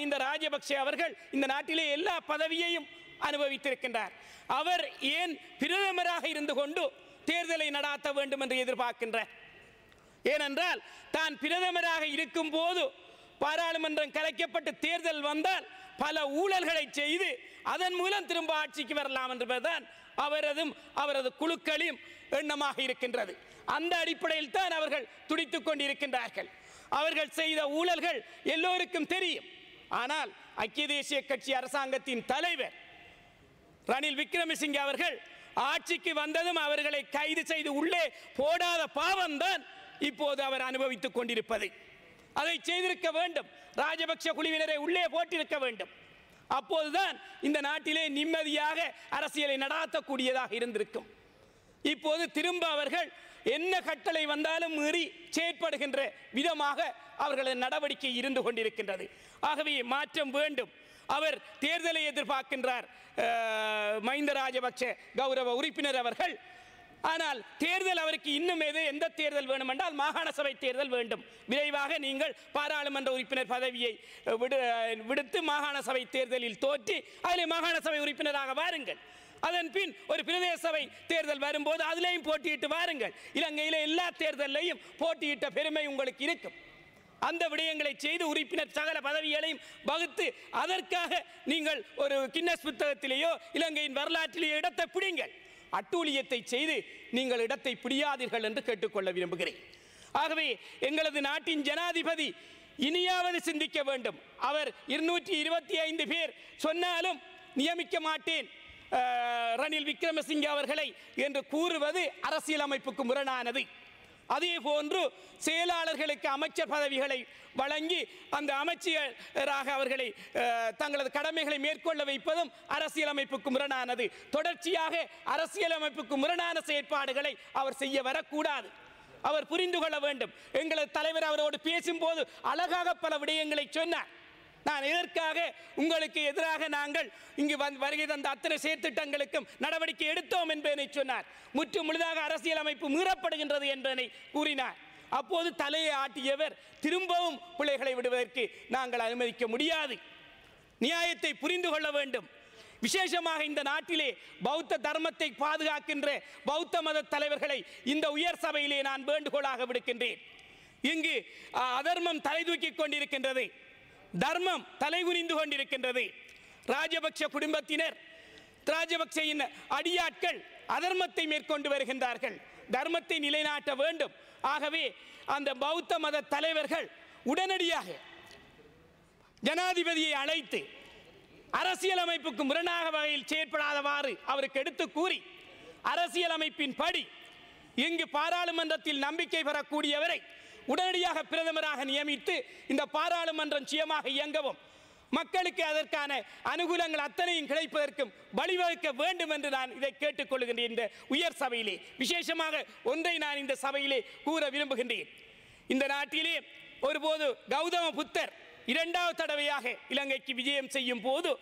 மஹிந்த ராஜபக்சே அவர்கள் இந்த நாட்டிலே எல்லா பதவியையும் அனுபவித்திருக்கின்றார். அவர் ஏன் பிரதமராக இருந்து கொண்டு தேர்தலை நடாத்த வேண்டும் என்று எதிர்பார்க்கின்றார் ஏனென்றால் தான் பிரதமராக இருக்கும் போது பாராளுமன்றம் கலைக்கப்பட்டு தேர்தல் வந்தால் பல ஊழல்களை செய்து அதன் மூலம் திரும்ப ஆட்சிக்கு வரலாம் என்பதுதான் அவரதும் அவரது குழுக்களின் எண்ணமாக இருக்கின்றது. அந்த அடிப்படையில் தான் அவர்கள் துடித்துக் கொண்டிருக்கின்றார்கள். அவர்கள் செய்த ஊழல்கள் எல்லோருக்கும் தெரியும். ஆனால் ஐக்கிய தேசிய கட்சி அரசாங்கத்தின் தலைவர் ரணில் விக்ரமசிங்கே அவர்கள் ஆட்சிக்கு வந்ததும் அவர்களை கைது செய்து உள்ளே போடாத பாவம்தான் இப்போது அவர் அனுபவித்துக் கொண்டிருப்பது. அதை செய்திருக்க வேண்டும். ராஜபக்ஷ குழுவினரை உள்ளே போட்டிருக்க வேண்டும். அப்போதுதான் இந்த நாட்டிலே நிம்மதியாக அரசியலை நடாத்தக்கூடியதாக இருந்திருக்கும். இப்போது திரும்ப அவர்கள் என்ன கட்டளை வந்தாலும் மீறி செயற்படுகின்ற விதமாக அவர்களது நடவடிக்கை இருந்து கொண்டிருக்கின்றது. ஆகவே மாற்றம் வேண்டும். அவர் தேர்தலை எதிர்பார்க்கின்றார் மஹிந்த ராஜபக்ஷ கௌரவ உறுப்பினர் அவர்கள். ஆனால் தேர்தல் அவருக்கு இன்னும் எது எந்த தேர்தல் வேண்டுமென்றால் மாகாண சபை தேர்தல் வேண்டும். விரைவாக நீங்கள் பாராளுமன்ற உறுப்பினர் பதவியை விடு விடுத்து மாகாண சபை தேர்தலில் தோற்றி அதில் மாகாண சபை உறுப்பினராக வாருங்கள். அதன் பின் ஒரு பிரதேச சபை தேர்தல் வரும்போது அதிலேயும் போட்டியிட்டு வாருங்கள். இலங்கையில எல்லா தேர்தலையும் போட்டியிட்ட பெருமை உங்களுக்கு இருக்கும். அந்த விடயங்களை செய்து உறுப்பினர் சகல பதவிகளையும் வகுத்து அதற்காக நீங்கள் ஒரு கின்னஸ் புத்தகத்திலேயோ இலங்கையின் வரலாற்றிலேயோ இடத்தை பிடிங்கள். அட்டூழியத்தை செய்து நீங்கள் இடத்தை பிடியாதீர்கள் என்று கேட்டுக்கொள்ள விரும்புகிறேன். ஆகவே எங்களது நாட்டின் ஜனாதிபதி இனியாவது சிந்திக்க வேண்டும். அவர் இருநூற்றி இருபத்தி ஐந்து பேர் சொன்னாலும் நியமிக்க மாட்டேன். ரணில் விக்ரமசிங்கே அவர்களை என்று கூறுவது அரசியலமைப்புக்கு முரணானது. அதே போன்று செயலாளர்களுக்கு அமைச்சர் பதவிகளை வழங்கி அந்த அமைச்சராக அவர்களை தங்களது கடமைகளை மேற்கொள்ள வைப்பதும் அரசியலமைப்புக்கு முரணானது. தொடர்ச்சியாக அரசியலமைப்புக்கு முரணான செயற்பாடுகளை அவர் செய்ய வரக்கூடாது. அவர் புரிந்து கொள்ள வேண்டும். எங்களது தலைவர் அவரோடு பேசும்போது அழகாக பல விடயங்களை சொன்னார். நான் இதற்காக உங்களுக்கு எதிராக நாங்கள் இங்கு வருகை தந்த அத்தனை செயற்திட்டங்களுக்கும் நடவடிக்கை எடுத்தோம் என்பதனை சொன்னார். முற்று முழுதாக அரசியலமைப்பு மீறப்படுகின்றது என்பதனை கூறினார். அப்போது தலையை ஆட்டியவர் திரும்பவும் பிள்ளைகளை விடுவதற்கு நாங்கள் அனுமதிக்க முடியாது. நியாயத்தை புரிந்து கொள்ள வேண்டும். விசேஷமாக இந்த நாட்டிலே பௌத்த தர்மத்தை பாதுகாக்கின்ற பௌத்த மத தலைவர்களை இந்த உயர் சபையிலே நான் வேண்டுகோளாக விடுக்கின்றேன். இங்கு அதர்மம் தலை தூக்கி கொண்டிருக்கின்றது. தர்மம் தலைகுனிந்து கொண்டிருக்கின்றது. ராஜபக்ஷ குடும்பத்தினர் ராஜபக்சையின் அடியாட்கள் அதர்மத்தை மேற்கொண்டு வருகின்றார்கள். தர்மத்தை நிலைநாட்ட வேண்டும். ஆகவே அந்த பௌத்த மத தலைவர்கள் உடனடியாக ஜனாதிபதியை அழைத்து அரசியலமைப்புக்கு முரணாக வகையில் செயற்படாதவாறு அவருக்கு எடுத்து கூறி அரசியலமைப்பின் படி இங்கு பாராளுமன்றத்தில் நம்பிக்கை பெறக்கூடியவரை உடனடியாக பிரதமராக நியமித்து இந்த பாராளுமன்றம் சுயமாக இயங்கவும் மக்களுக்கு அதற்கான அனுகூலங்கள் அத்தனையும் கிடைப்பதற்கும் வழிவகுக்க வேண்டும் என்று நான் இதை கேட்டுக்கொள்கின்றேன் இந்த உயர் சபையிலே. விசேஷமாக ஒன்றை நான் இந்த சபையிலே கூற விரும்புகின்றேன். இந்த நாட்டிலே ஒருபோது கௌதம புத்தர் இரண்டாவது தடவையாக இலங்கைக்கு விஜயம் செய்யும் போது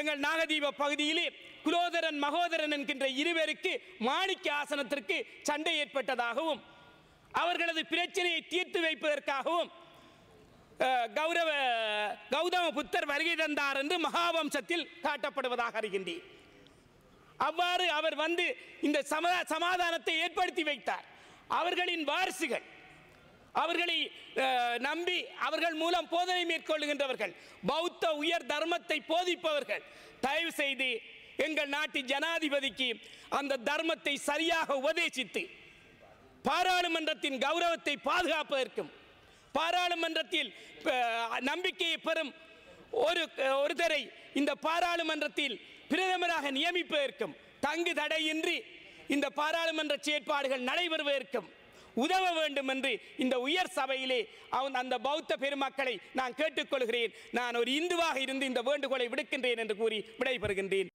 எங்கள் நாகதீப பகுதியிலே குலோதரன் மகோதரன் என்கின்ற இருவருக்கு மாணிக்க ஆசனத்திற்கு சண்டை ஏற்பட்டதாகவும் அவர்களது பிரச்சனையை தீர்த்து வைப்பதற்காகவும் கௌரவ கௌதம புத்தர் வருகை தந்தார் என்று மகாவம்சத்தில் காட்டப்படுவதாக அறிகின்றேன். அவ்வாறு அவர் வந்து இந்த சமதா சமாதானத்தை ஏற்படுத்தி வைத்தார். அவர்களின் வாரிசுகள் அவர்களை நம்பி அவர்கள் மூலம் போதனை மேற்கொள்ளுகின்றவர்கள் பௌத்த உயர் தர்மத்தை போதிப்பவர்கள் தயவு செய்து எங்கள் நாட்டு ஜனாதிபதிக்கு அந்த தர்மத்தை சரியாக உபதேசித்து பாராளுமன்றத்தின் கௌரவத்தை பாதுகாப்பதற்கும் பாராளுமன்றத்தில் நம்பிக்கையை பெறும் ஒரு ஒருத்தரை இந்த பாராளுமன்றத்தில் பிரதமராக நியமிப்பதற்கும் தங்கு தடையின்றி இந்த பாராளுமன்ற செயற்பாடுகள் நடைபெறுவதற்கும் உதவ வேண்டும் என்று இந்த உயர் சபையிலே அவன் அந்த பௌத்த பெருமக்களை நான் கேட்டுக்கொள்கிறேன். நான் ஒரு இந்துவாக இருந்து இந்த வேண்டுகோளை விடுக்கின்றேன் என்று கூறி விடைபெறுகின்றேன்.